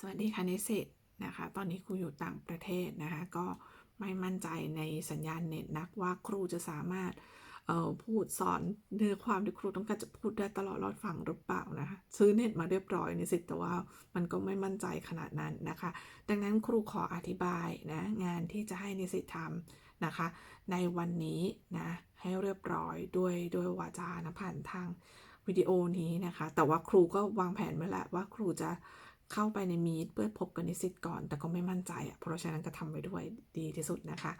สวัสดีค่ะนิสิตนะคะ ตอนนี้ครูอยู่ต่างประเทศนะคะ ก็ไม่มั่นใจในสัญญาณเน็ตนักว่าครูจะสามารถเอ่อพูดสอนเนื้อความที่ครูต้องการจะพูดได้ตลอดรอดฟังหรือเปล่านะคะ ซื้อเน็ตมาเรียบร้อยนิสิตแต่ว่ามันก็ไม่มั่นใจขนาดนั้นนะคะ ดังนั้นครูขออธิบายนะงานที่จะให้นิสิตทำนะคะ ในวันนี้นะให้เรียบร้อยด้วยด้วยวาจานะผ่านทางวิดีโอนี้นะคะ แต่ว่าครูก็วางแผนไว้แล้วว่าครูจะ เข้าไปในมีดเพื่อพบกับนิสิตก่อน แต่ก็ไม่มั่นใจอะเพราะฉะนั้นก็ทำไว้ด้วยดีที่สุดนะคะ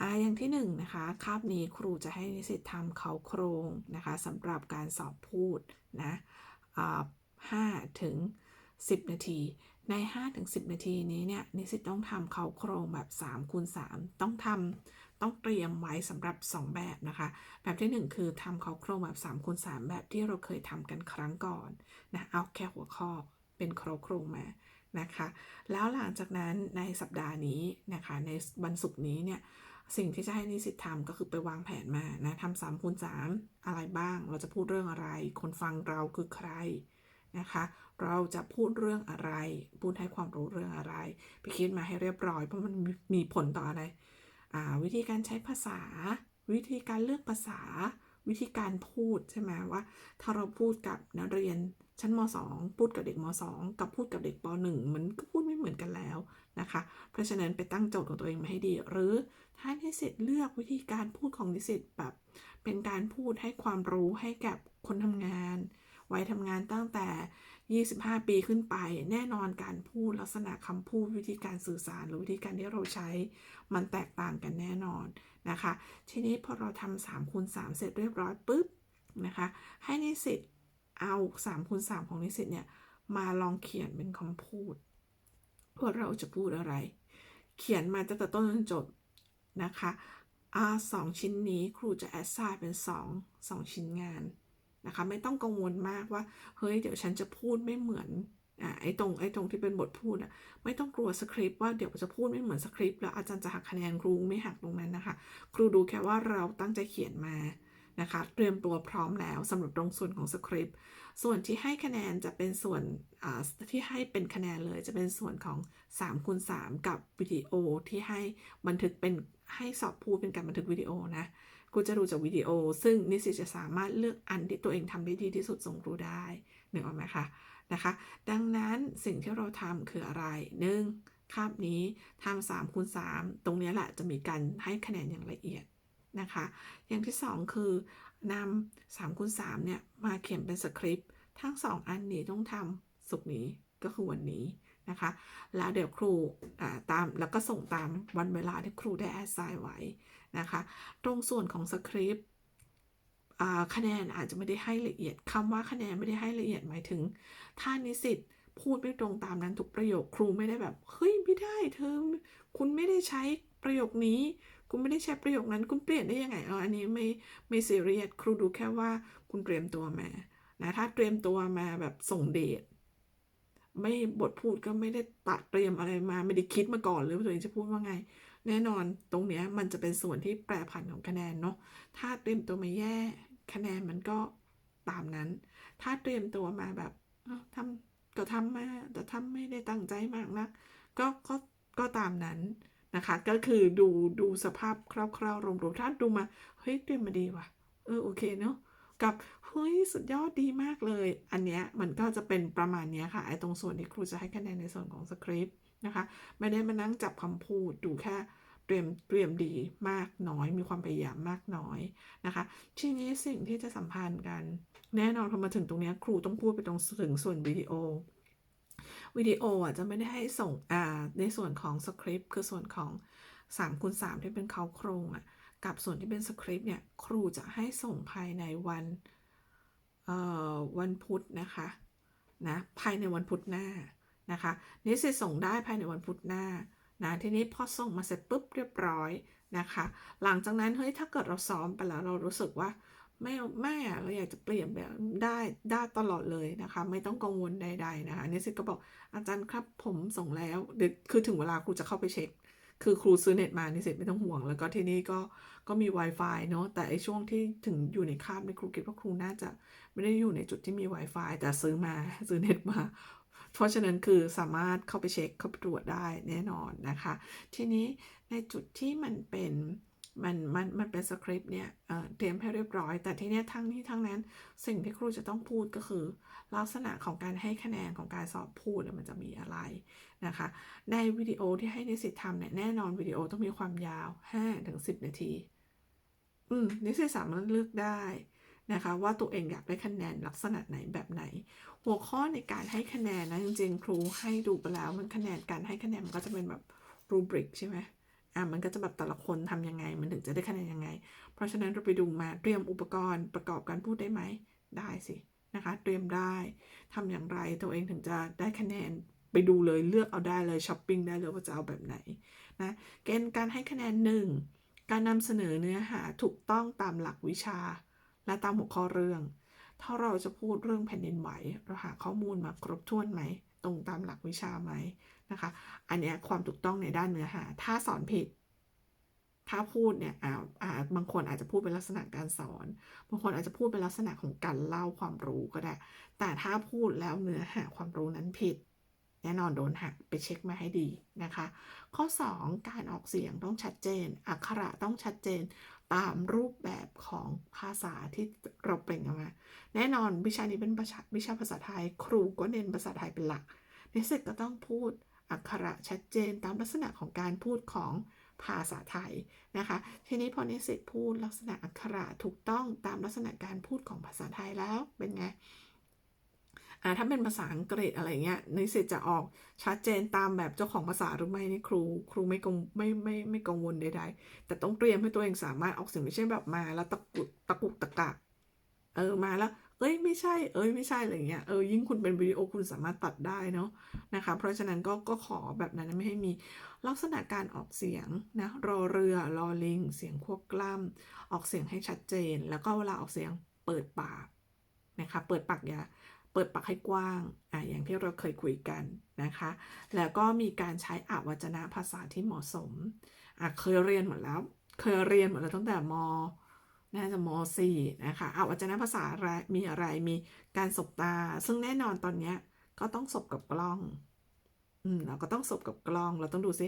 อ่าอย่างที่หนึ่งนะคะคาบนี้ครูจะให้นิสิตทำเขาโครงนะคะสำหรับการสอบพูดนะอ่าห้าถึงสิบนาทีใน 5-10 นาทีนี้เนี่ยนิสิตต้องทำเขาโครงแบบ3คูณ3ต้องทำต้องเตรียมไว้สำหรับ 2 แบบนะคะ แบบที่ 1 คือทำเขาโครงแบบ3คูณ3แบบที่เราเคยทำกันครั้งก่อนนะเอาแค่หัวข้อ เป็นเขาโครงมานะคะ แล้วหลังจากนั้นในสัปดาห์นี้นะคะ ในวันศุกร์นี้เนี่ยสิ่งที่จะให้นิสิตทำก็คือไปวางแผนมานะทำสามคูณสามอะไรบ้าง เราจะพูดเรื่องอะไร คนฟังเราคือใครนะคะ เราจะพูดเรื่องอะไร พูดให้ความรู้เรื่องอะไรไปคิดมาให้เรียบร้อยเพราะมันมีผลต่ออะไร วิธีการใช้ภาษา วิธีการเลือกภาษา วิธีการพูดใช่ไหมว่า ถ้าเราพูดกับนักเรียนชั้นม 2 พูดกับเด็กม 2 กับพูดกับเด็กป .1 มันก็พูดไม่เหมือนกันแล้วนะคะ เพราะฉะนั้นไปตั้งโจทย์ของตัวเองมาให้ดี หรือถ้านิสิตเลือกวิธีการพูดของนิสิตแบบ เป็นการพูดให้ความรู้ให้กับคนทำงาน วัยทำงานตั้งแต่ 25 ปีขึ้นไป แน่นอนการพูดลักษณะคำพูดวิธีการสื่อสาร หรือวิธีการที่เราใช้ มันแตกต่างกันแน่นอน นะคะ ทีนี้พอเราทำ3คูณ3เสร็จเรียบร้อยปุ๊บนะคะให้นิสิตเอา3คูณ3ของนิสิตเนี่ยมาลองเขียนเป็นคำพูดว่าเราจะพูดอะไร เขียนมาตั้งแต่ต้นจนจบนะคะอาสองชิ้นนี้ครูจะแอดไซน์เป็น2 2 ชิ้นงานนะคะ ไม่ต้องกังวลมากว่า เฮ้ย เดี๋ยวฉันจะพูดไม่เหมือน อ่าไอ้ตรงไอ้ตรงที่เป็นบทพูดอะไม่ต้องกลัวสคริปต์ว่าเดี๋ยวจะพูดไม่เหมือนสคริปต์แล้วอาจารย์จะหักคะแนนครูไม่หักตรงนั้นนะคะ ครูดูแค่ว่าเราตั้งใจเขียนมานะคะ เตรียมตัวพร้อมแล้วสำหรับตรงส่วนของสคริปต์ส่วนที่ให้คะแนนจะเป็นส่วนที่ให้เป็นคะแนนเลยจะเป็นส่วนของ3คูณ3กับวิดีโอที่ให้บันทึกเป็นให้สอบพูดเป็นการบันทึกวิดีโอนะครูจะดูจากวิดีโอ ซึ่งนิสิตจะสามารถเลือกอันที่ตัวเองทำได้ดีที่สุดส่งครูได้หนึกออกไหมคะ นะคะ ดังนั้นสิ่งที่เราทำคืออะไรหนึ่งคาบนี้ทำ3คูณ3ตรงนี้แหละจะมีการให้คะแนนอย่างละเอียดนะคะ อย่างที่2คือนำา3คูณ3เนี่ยมาเขียนเป็นสคริปต์ทั้ง2อันนี้ต้องทำสุกนี้ก็คือวันนี้นะคะ แล้วเดี๋ยวครูตามแล้วก็ส่งตามวันเวลาที่ครูได้แอดไซน์ไว้นะคะ ตรงส่วนของสคริปต์ คะแนนอาจจะไม่ได้ให้ละเอียดคำว่าคะแนนไม่ได้ให้ละเอียดหมายถึง ถ้านิสิตพูดไม่ตรงตามนั้นทุกประโยคครูไม่ได้แบบเฮ้ยไม่ได้เธอคุณไม่ได้ใช้ประโยคนี้ คุณไม่ได้ใช้ประโยคนั้น คุณเปลี่ยนได้ยังไงเอออันนี้ไม่ไม่ซีเรียสครูดูแค่ว่าคุณเตรียมตัวมานะถ้าเตรียมตัวมาแบบส่งเดท ไม่บทพูดก็ไม่ได้ตัดเตรียมอะไรมา ไม่ได้คิดมาก่อนเลยว่าตัวเองจะพูดว่าไง แน่นอนตรงเนี้ยมันจะเป็นส่วนที่แปรผันของคะแนนเนาะถ้าเตรียมตัวมาแย่คะแนนมันก็ตามนั้น ถ้าเตรียมตัวมาแบบทำก็ทำมาแต่ทำไม่ได้ตั้งใจมากนะก็ก็ก็ตามนั้นนะคะ ก็คือดูดูสภาพคร่าวๆรวมๆถ้าดูมาเฮ้ยเตรียมมาดีว่ะเออโอเคเนาะกับ ฮ้ยสุดยอดดีมากเลย อันเนี้ยมันก็จะเป็นประมาณนี้ค่ะไอ้ตรงส่วนที่ครูจะให้คะแนนในส่วนของสคริปต์นะคะ ไม่ได้มานั่งจับคำพูดดูแค่เตรียมเตรียมดีมากน้อย มีความพยายามมากน้อยนะคะ ทีนี้สิ่งที่จะสัมพันธ์กัน แน่นอนพอมาถึงตรงนี้ครูต้องพูดไปตรงถึงส่วนวิดีโอวิดีโออะจะไม่ได้ให้ส่งอ่าในส่วนของสคริปต์คือส่วนของ3คูณ3ที่เป็นเขาโครงอะกับส่วนที่เป็นสคริปต์เนี่ยครูจะให้ส่งภายในวัน วันพุธนะคะนะภายในวันพุธหน้านะคะนิสิตส่งได้ภายในวันพุธหน้านะทีนี้พอส่งมาเสร็จปุ๊บเรียบร้อยนะคะ หลังจากนั้นเฮ้ยถ้าเกิดเราซ้อมไปแล้วเรารู้สึกว่าไม่แม่เราอยากจะเปลี่ยนแบบได้ได้ตลอดเลยนะคะ ไม่ต้องกังวลใด ๆนะคะนิสิตก็บอกอาจารย์ครับผมส่งแล้วเดี๋ยวคือถึงเวลาครูจะเข้าไปเช็ค คือครูซื้อเน็ตมานิสิตไม่ต้องห่วง แล้วก็ที่นี่ก็ก็มี Wi-Fi เนาะแต่ไอช่วงที่ถึงอยู่ในคาบในครูคิดว่าครูน่าจะไม่ได้อยู่ในจุดที่มี Wi-Fi แต่ซื้อมาซื้อเน็ตมา เพราะฉะนั้นคือสามารถเข้าไปเช็คเข้าไปตรวจได้แน่นอนนะคะ ทีนี้ในจุดที่มันเป็นมันมันมันเป็นสคริปต์เนี่ยเตรียมให้เรียบร้อย แต่ทีเนี้ทั้งนี้ทั้งนั้นสิ่งที่ครูจะต้องพูดก็คือ ลักษณะของการให้คะแนนของการสอบพูดเนี่ยมันจะมีอะไร นะคะ ในวิดีโอที่ให้นิสิตทำเนี่ยแน่นอนวิดีโอต้องมีความยาว 5-10 นาที อืมนิสิตสามารถเลือกได้นะคะว่าตัวเองอยากได้คะแนนลักษณะไหนแบบไหน หัวข้อในการให้คะแนนนะจริงๆ ครูให้ดูไปแล้วมันคะแนนการให้คะแนนมันก็จะเป็นแบบรูบริกใช่ไหมอะมันก็จะแบบแต่ละคนทำยังไง มันถึงจะได้คะแนนยังไง เพราะฉะนั้นเราไปดูมาเตรียมอุปกรณ์ประกอบการพูดได้ไหมได้สินะคะ เตรียมได้ทำอย่างไรตัวเองถึงจะได้คะแนน ไปดูเลยเลือกเอาได้เลยช้อปปิ้งได้เลยว่าจะเอาแบบไหนนะเกณฑ์การให้คะแนนหนึ่งการนำเสนอเนื้อหาถูกต้องตามหลักวิชา และตามหัวข้อเรื่อง ถ้าเราจะพูดเรื่องแผ่นดินไหวเราหาข้อมูลมาครบถ้วนไหม ตรงตามหลักวิชาไหมนะคะ อันนี้ความถูกต้องในด้านเนื้อหา ถ้าสอนผิด ถ้าพูดเนี่ยอ่าอ่าบางคนอาจจะพูดเป็นลักษณะการสอน บางคนอาจจะพูดเป็นลักษณะของการเล่าความรู้ก็ได้ แต่ถ้าพูดแล้วเนื้อหาความรู้นั้นผิด แน่นอนโดนหักไปเช็คมาให้ดีนะคะ ข้อ 2 การออกเสียงต้องชัดเจน อักขระต้องชัดเจนตามรูปแบบของภาษาที่เราเปล่งออกมา แน่นอนวิชานี้เป็นวิชาภาษาไทย ครูก็เน้นภาษาไทยเป็นหลักนิสิตก็ต้องพูดอักขระชัดเจนตามลักษณะของการพูดของภาษาไทยนะคะ ทีนี้พอนิสิตพูดลักษณะอักขระถูกต้องตามลักษณะการพูดของภาษาไทยแล้วเป็นไง อ่าถ้าเป็นภาษาอังกฤษอะไรเงี้ยนิสิตจะออกชัดเจนตามแบบเจ้าของภาษาหรือไม่นี่ครูครูไม่กังไม่ไม่ไม่กังวลใดๆ แต่ต้องเตรียมให้ตัวเองสามารถออกเสียงไม่ใช่แบบมาแล้วตะกุกตะกุกตะกักเออมาแล้ว เอ้ยไม่ใช่ เอ้ยไม่ใช่อะไรเงี้ยเออยิ่งคุณเป็นวิดีโอคุณสามารถตัดได้เนาะนะคะ เพราะฉะนั้นก็ก็ขอแบบนั้นไม่ให้มีลักษณะการออกเสียงนะรอเรือรอลิง เสียงควบกล้ำออกเสียงให้ชัดเจน แล้วก็เวลาออกเสียงเปิดปากนะคะเปิดปากอย่า เปิดปากให้กว้างอะอย่างที่เราเคยคุยกันนะคะ แล้วก็มีการใช้อวัจนะภาษาที่เหมาะสมอะเคยเรียนหมดแล้ว เคยเรียนหมดแล้วตั้งแต่มน่าจะม .4 นะคะอวัจนะภาษาอะไรมีอะไรมีการสบตา ซึ่งแน่นอนตอนเนี้ยก็ต้องสบกับกล้อง อืมเราก็ต้องสบกับกล้อง เราต้องดูซิ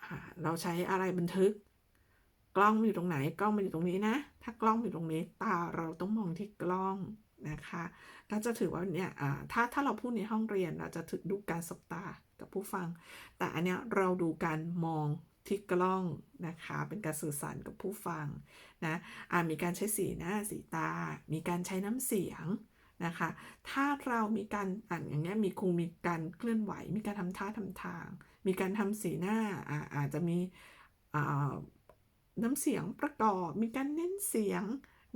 อ่าเราใช้อะไรบันทึก กล้องมันอยู่ตรงไหน กล้องมันอยู่ตรงนี้นะ ถ้ากล้องอยู่ตรงนี้ ตาเราต้องมองที่กล้อง นะคะก็จะถือว่าเนี่ยถ้าถ้าเราพูดในห้องเรียนเราจะถึงดูการสบตากับผู้ฟัง แต่อันเนี้ยเราดูการมองที่กล้องนะคะ เป็นการสื่อสารกับผู้ฟังนะะมีการใช้สีหน้าสีตา มีการใช้น้ำเสียงนะคะ ถ้าเรามีการอ่านอย่างเงี้ยมีครูมีการเคลื่อนไหว มีการทำท่าทำทาง มีการทำสีหน้าอาอาจจะมีน้ำเสียงประกอบ มีการเน้นเสียง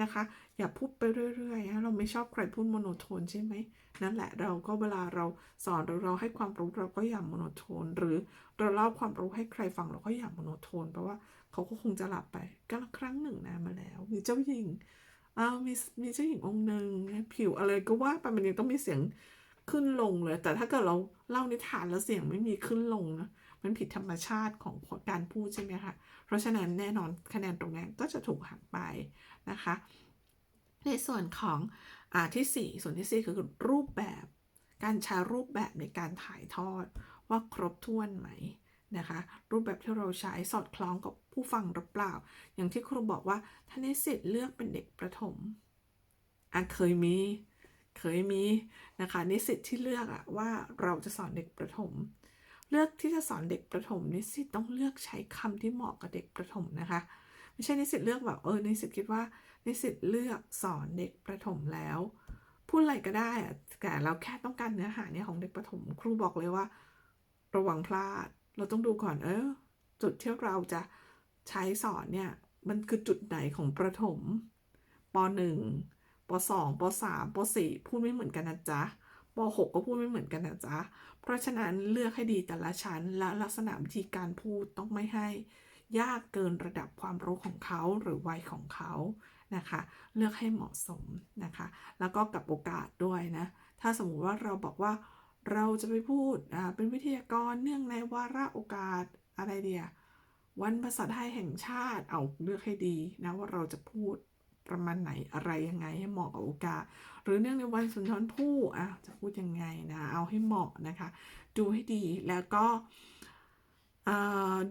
นะคะ อย่าพูดไปเรื่อยๆเราไม่ชอบใครพูดโมโนโทนใช่ไหมนั่นแหละเราก็เวลาเราสอนเราเราให้ความรู้เราก็อย่าโมโนโทน หรือเราเล่าความรู้ให้ใครฟังเราก็อย่าโมโนโทนเพราะว่าเขาก็คงจะหลับไปก็ครั้งหนึ่งนะมาแล้ว มีเจ้าหญิงอ้าวมีมีเจ้าหญิงองค์หนึ่งผิวอะไรก็ว่าไปมันยังต้องมีเสียง ขึ้นลงเลย แต่ถ้าเกิดเราเล่านิทานแล้วเสียงไม่มีขึ้นลงนะมันผิดธรรมชาติของการพูดใช่ไหมคะ เพราะฉะนั้นแน่นอนคะแนนตรงนั้นก็จะถูกหักไปนะคะ ในส่วนของอที่ 4 ส่วนที่ 4 คือรูปแบบ การใช้รูปแบบในการถ่ายทอดว่าครบถ้วนไหมนะคะ รูปแบบที่เราใช้สอดคล้องกับผู้ฟังหรือเปล่า อย่างที่ครูบอกว่าถ้านิสิตเลือกเป็นเด็กประถมอะเคยมี เคยมีนะคะนิสิตที่เลือกอะว่าเราจะสอนเด็กประถม เลือกที่จะสอนเด็กประถมนิสิตต้องเลือกใช้คำที่เหมาะกับเด็กประถมนะคะไม่ใช่นิสิตเลือกแบบเออนิสิตคิดว่านิสิตเลือกสอนเด็กประถมแล้วพูดอะไรก็ได้อะแต่เราแค่ต้องการเนื้อหาเนี่ยของเด็กประถม ครูบอกเลยว่า ระวังพลาด เราต้องดูก่อนเออจุดที่เราจะใช้สอนเนี่ยมันคือจุดไหนของประถมป .1 ป .2 ป .3 ป .4 พูดไม่เหมือนกันนะจ๊ะป .6 ก็พูดไม่เหมือนกันนะจ๊ะ เพราะฉะนั้นเลือกให้ดีแต่ละชั้นและลักษณะวิธีการพูดต้องไม่ให้ ยากเกินระดับความรู้ของเขาหรือวัยของเขานะคะ เลือกให้เหมาะสมนะคะ แล้วก็กับโอกาสด้วยนะ ถ้าสมมุติว่าเราบอกว่าเราจะไปพูดเป็นวิทยากรเนื่องในวาระโอกาสอะไรเดียวันภาษาไทยแห่งชาติเอาเลือกให้ดีนะว่าเราจะพูด ประมาณไหนอะไรยังไงให้เหมาะกับโอกาส หรือเนื่องในวันสุนทรภู่อะจะพูดยังไงนะเอาให้เหมาะนะคะ ดูให้ดีแล้วก็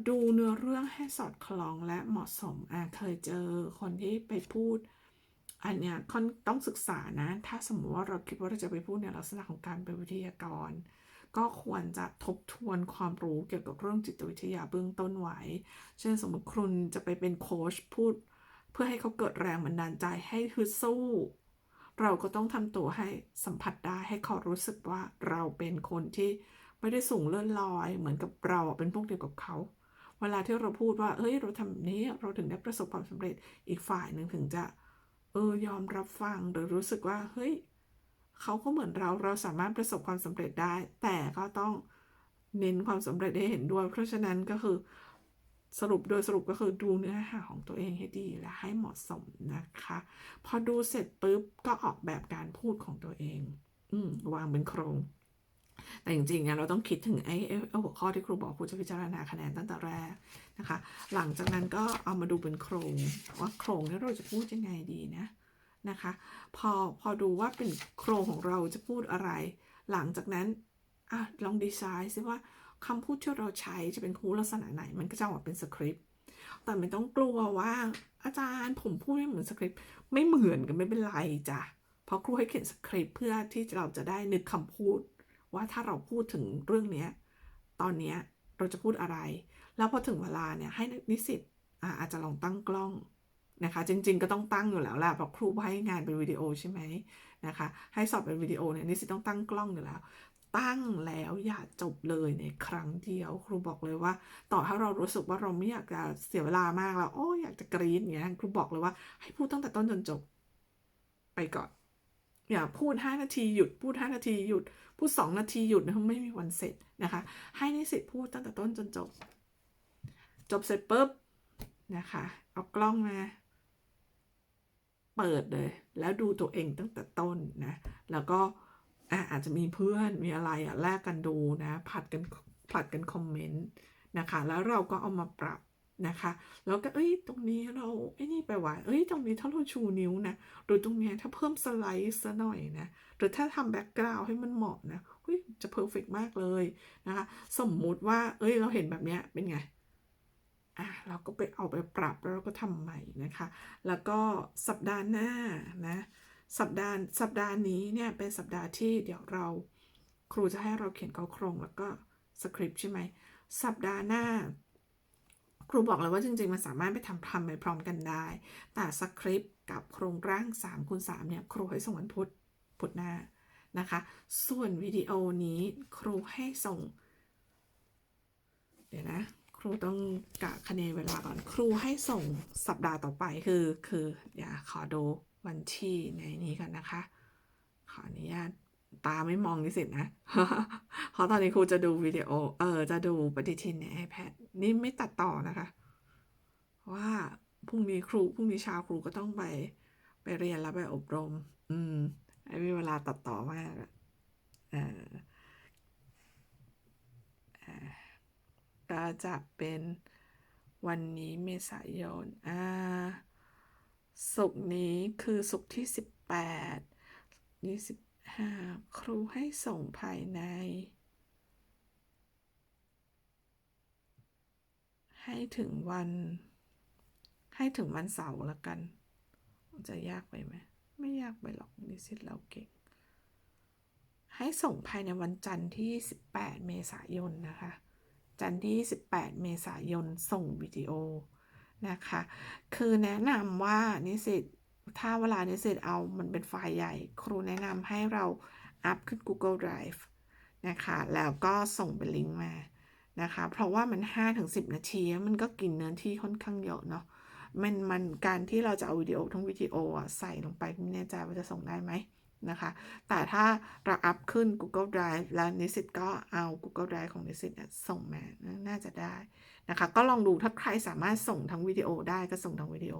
ดูเนื้อเรื่องให้สอดคล้องและเหมาะสมอะเคยเจอคนที่ไปพูด อันเนี้ยค่อนต้องศึกษานะ ถ้าสมมติว่าเราคิดว่าเราจะไปพูดในลักษณะของการเป็นวิทยากร ก็ควรจะทบทวนความรู้เกี่ยวกับเรื่องจิตวิทยาเบื้องต้นไว้ เช่นสมมติคุณจะไปเป็นโค้ชพูด พื่อให้เขาเกิดแรงบันดาลใจให้ฮึดสู้ เราก็ต้องทำตัวให้สัมผัสได้ให้เขารู้สึกว่าเราเป็นคนที่ไม่ได้สูงเลื่อนลอย เหมือนกับเราเป็นพวกเดียวกับเขา เวลาที่เราพูดว่า เอ้ย เราทำนี้เราถึงได้ประสบความสำเร็จอีกฝ่ายหนึ่งถึงจะ เออยอมรับฟังหรือรู้สึกว่า เฮ้ยเขาก็เหมือนเราเราสามารถประสบความสำเร็จได้ แต่ก็ต้องเน้นความสำเร็จให้เห็นด้วย เพราะฉะนั้นก็คือ สรุปโดยสรุปก็คือดูเนื้อหาของตัวเองให้ดีและให้เหมาะสมนะคะ พอดูเสร็จปุ๊บก็ออกแบบการพูดของตัวเอง อืวางเป็นโครงแต่จริงๆเนี่ยเราต้องคิดถึงไอ้ไอ้ไอ้หัวข้อที่ครูบอกครูจะพิจารณาคะแนนตั้งแต่แรกนะคะ หลังจากนั้นก็เอามาดูเป็นโครงว่าโครงนี้เราจะพูดยังไงดีนะนะคะ พอพอดูว่าเป็นโครงของเราจะพูดอะไร หลังจากนั้นอะลองดีไซน์ซิว่า คำพูดที่เราใช้จะเป็นพูดลักษณะไหน มันก็จะออกเป็นสคริปต์แต่ไม่ต้องกลัวว่าอาจารย์ผมพูดไม่เหมือนสคริปต์ไม่เหมือนกันไม่เป็นไรจ้ะเพราะครูให้เขียนสคริปต์เพื่อที่เราจะได้นึกคำพูด ว่าถ้าเราพูดถึงเรื่องเนี้ยตอนเนี้ยเราจะพูดอะไร แล้วพอถึงเวลาเนี่ยให้นิสิตอะอาจจะลองตั้งกล้องนะคะ จริง ๆ ก็ต้องตั้งอยู่แล้วแหละเพราะครูให้งานเป็นวิดีโอใช่ไหมนะคะ ให้สอบเป็นวิดีโอเนี่ยนิสิตต้องตั้งกล้องอยู่แล้ว ตั้งแล้วอย่าจบเลยในครั้งเดียว ครูบอกเลยว่า ต่อถ้าเรารู้สึกว่าเราไม่อยากจะเสียเวลามากแล้วโอ้อยากจะกรี๊ดอย่างเงี้ยครูบอกเลยว่าให้พูดตั้งแต่ต้นจนจบ ไปก่อน อย่าพูด 5 นาทีหยุดพูด 5 นาทีหยุด พูด 2 นาทีหยุดนะไม่มีวันเสร็จนะคะ ให้นิสิตพูดตั้งแต่ต้นจนจบ จบเสร็จปุ๊บนะคะเอากล้องมาเปิดเลย แล้วดูตัวเองตั้งแต่ต้นนะแล้วก็ อะอาจจะมีเพื่อนมีอะไรอะแลกกันดูนะผัดกันผัดกันคอมเมนต์นะคะแล้วเราก็เอามาปรับนะคะ แล้วก็เอ้ยตรงนี้เราไอ้นี่ไปว่าเอ้ยตรงนี้ถ้าเราชูนิ้วนะหรือตรงเนี้ยถ้าเพิ่มสไลด์ซะหน่อยนะหรือถ้าทำแบ็กกราวให้มันเหมาะนะเฮ้ยจะเพอร์เฟกมากเลยนะคะสมมุติว่า เอ้ยเราเห็นแบบเนี้ยเป็นไงอะเราก็ไปเอาไปปรับแล้วเราก็ทำใหม่นะคะ แล้วก็สัปดาห์หน้านะ สัปดาห์สัปดาห์นี้เนี่ยเป็นสัปดาห์ที่เดี๋ยวเราครูจะให้เราเขียนเขาโครงแล้วก็สคริปต์ใช่ไหมสัปดาห์หน้า ครูบอกเลยว่าจริงๆ มันสามารถไปทำทำไปพร้อมกันได้ แต่สคริปต์กับโครงร่าง3คูณ3เนี่ยครูให้ส่งวันพุธพุธหน้านะคะ ส่วนวิดีโอนี้ครูให้ส่ง เดี๋ยวนะ ครูต้องกะคะแนนเวลาก่อน ครูให้ส่งสัปดาห์ต่อไปคือคือเดี๋ยวขอดู วันที่ในนี้กันนะคะ ขออนุญาตตาไม่มองนิสิตนะ เพราะตอนนี้ครูจะดูวิดีโอ เออ จะดูปฏิทินใน iPad นี่ไม่ตัดต่อนะคะ ว่าพรุ่งนี้ครูพรุ่งนี้เช้าครูก็ต้องไปไปเรียนแล้วไปอบรม อืมไม่มีเวลาตัดต่อมากอะเอออ่าก็จะเป็นวันนี้เมษายน อ่า ศุกร์นี้คือศุกร์ที่สิบแปดยี่สิบห้าครูให้ส่งภายใน ให้ถึงวัน ให้ถึงวันเสาร์ละกัน จะยากไปไหม ไม่ยากไปหรอกนิสิตเราเก่ง ให้ส่งภายในวันจันทร์ที่ 18 เมษายนนะคะ จันทร์ที่ 18 เมษายนส่งวิดีโอ นะคะ คือแนะนำว่านิสิตถ้าเวลานิสิตเอามันเป็นไฟล์ใหญ่ ครูแนะนำให้เราอัพขึ้น Google Drive นะคะ แล้วก็ส่งเป็นลิงก์มานะคะ เพราะว่ามัน 5-10 นาที มันก็กินเนื้อที่ค่อนข้างเยอะเนาะ มันมันการที่เราจะเอาวิดีโอทั้งวิดีโออะใส่ลงไปไม่แน่ใจว่าจะส่งได้ไหม นะคะ แต่ถ้าเราอัพขึ้น Google Drive แล้วนิสิตก็เอา Google Drive ของนิสิตส่งมา น่าจะได้นะคะ ก็ลองดูถ้าใครสามารถส่งทั้งวิดีโอได้ก็ส่งทั้งวิดีโอ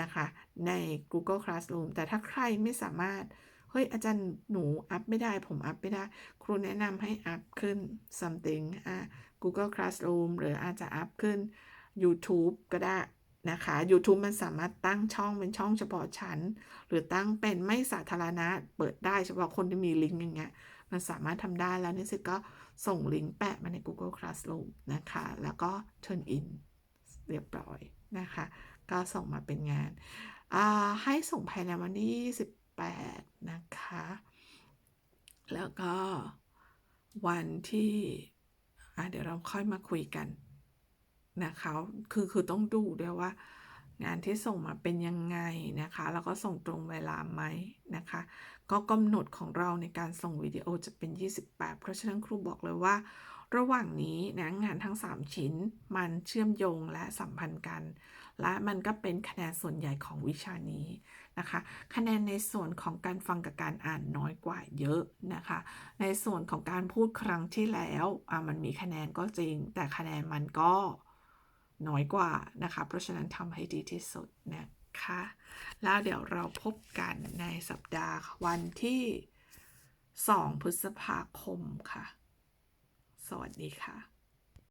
นะคะใน Google Classroom แต่ถ้าใครไม่สามารถ เฮ้ยอาจารย์หนูอัพไม่ได้ ผมอัพไม่ได้ ครูแนะนำให้อัพขึ้น something อะ Google Classroom หรืออาจจะอัพขึ้น YouTube ก็ได้ นะคะ YouTube มันสามารถตั้งช่องเป็นช่องเฉพาะชั้น หรือตั้งเป็นไม่สาธารณะ เปิดได้เฉพาะคนที่มีลิงก์อย่างเงี้ย มันสามารถทำได้แล้วนิสิตก็ส่งลิงก์แปะมาใน Google Classroom นะคะ แล้วก็ turn in เรียบร้อยนะคะ ก็ส่งมาเป็นงาน ให้ส่งภายในวันที่28นะคะ แล้วก็วันที่เดี๋ยวเราค่อยมาคุยกัน นะคะคือคือต้องดูด้วยว่า งานที่ส่งมาเป็นยังไงนะคะ แล้วก็ส่งตรงเวลาไหมนะคะ ก็กำหนดของเราในการส่งวิดีโอจะเป็น 28 เพราะฉะนั้นครูบอกเลยว่า ระหว่างนี้นะงานทั้ง 3 ชิ้นมันเชื่อมโยงและสัมพันธ์กัน และมันก็เป็นคะแนนส่วนใหญ่ของวิชานี้นะคะ คะแนนในส่วนของการฟังกับการอ่านน้อยกว่าเยอะนะคะ ในส่วนของการพูดครั้งที่แล้วอะมันมีคะแนนก็จริง แต่คะแนนมันก็ น้อยกว่านะคะ เพราะฉะนั้นทำให้ดีที่สุดนะคะ แล้วเดี๋ยวเราพบกันในสัปดาห์วันที่ 2 พฤษภาคมค่ะ สวัสดีค่ะ